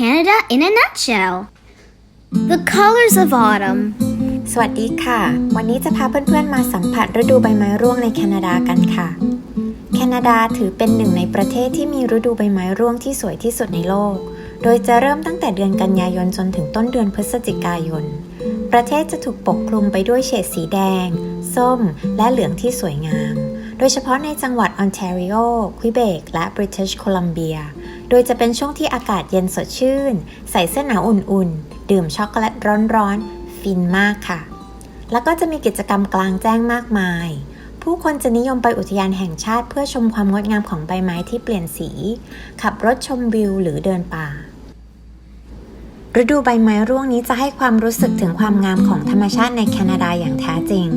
Canada in a nutshell. The colors of autumn. สวัสดีค่ะ วันนี้จะพาเพื่อนๆมาสัมผัสฤดูใบไม้ร่วงในแคนาดากันค่ะ แคนาดาถือเป็นหนึ่งในประเทศที่มีฤดูใบไม้ร่วงที่สวยที่สุดในโลก โดยจะเริ่มตั้งแต่เดือนกันยายนจนถึงต้นเดือนพฤศจิกายน ประเทศจะถูกปกคลุมไปด้วยเฉดสีแดง ส้ม และเหลืองที่สวยงาม โดยเฉพาะในจังหวัดออนแทรีโอ ควิเบก และบริเตนโคลัมเบีย โดยจะเป็นช่วงที่อากาศเย็นสดชื่น ใส่เสื้อหนาวอุ่นๆ ดื่มช็อกโกแลตร้อนๆ ฟินมากค่ะ แล้วก็จะมีกิจกรรมกลางแจ้งมากมาย ผู้คนจะนิยมไปอุทยานแห่งชาติเพื่อชมความงดงามของใบไม้ที่เปลี่ยนสี ขับรถชมวิวหรือเดินป่าฤดูใบไม้ร่วงนี้จะให้ความรู้สึกถึงความงามของธรรมชาติในแคนาดาอย่างแท้จริง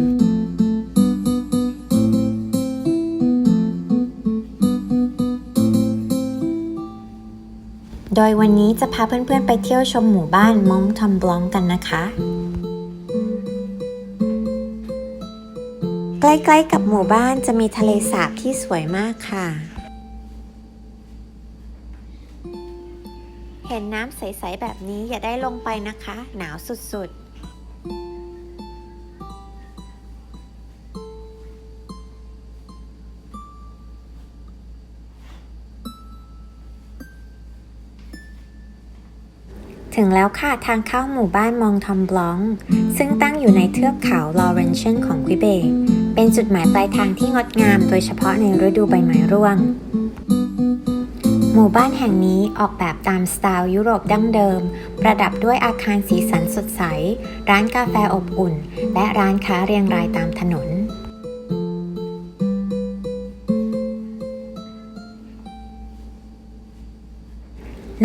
โดยวันนี้จะพาเพื่อนๆไปเที่ยวชมหมู่บ้านมองทอมบลองกันนะคะ ใกล้ๆกับหมู่บ้านจะมีทะเลสาบที่สวยมากค่ะ เห็นน้ำใส ๆ แบบนี้อย่าได้ลงไปนะคะ หนาวสุด ๆ ถึงแล้วค่ะทางเข้าหมู่บ้านมองทอมบลอง ซึ่งตั้งอยู่ในเทือกเขาลอเรนเชนของควิเบกเป็นจุดหมายปลายทางที่งดงามโดยเฉพาะในฤดูใบไม้ร่วง หมู่บ้านแห่งนี้ออกแบบตามสไตล์ยุโรปดั้งเดิม ประดับด้วยอาคารสีสันสดใส ร้านกาแฟอบอุ่น และร้านค้าเรียงรายตามถนน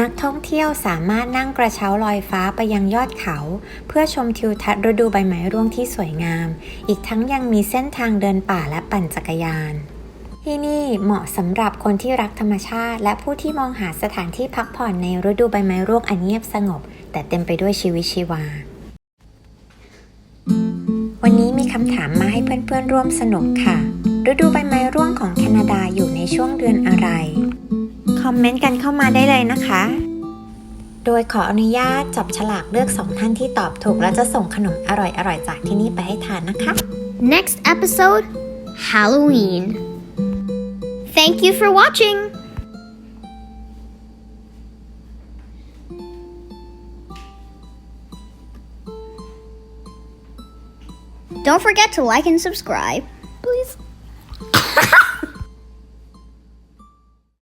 นักท่องเที่ยวสามารถนั่งกระเช้าลอยฟ้าไปยังยอดเขา เพื่อชมทิวทัศน์ฤดูใบไม้ร่วงที่สวยงาม อีกทั้งยังมีเส้นทางเดินป่าและปั่นจักรยาน ที่นี่เหมาะสำหรับคนที่รักธรรมชาติ และผู้ที่มองหาสถานที่พักผ่อนในฤดูใบไม้ร่วงอันเงียบสงบ แต่เต็มไปด้วยชีวิตชีวา วันนี้มีคำถามมาให้เพื่อนๆร่วมสนุกค่ะ ฤดูใบไม้ร่วงของแคนาดาอยู่ในช่วงเดือนอะไร อมเมนต์กันเข้ามาได้เลยนะคะ โดยขออนุญาตจับฉลากเลือกสองท่านที่ตอบถูก แล้วจะส่งขนมอร่อยๆ จากที่นี่ไปให้ทานนะคะ Next episode Halloween. Thank you for watching. Don't forget to like and subscribe. Please.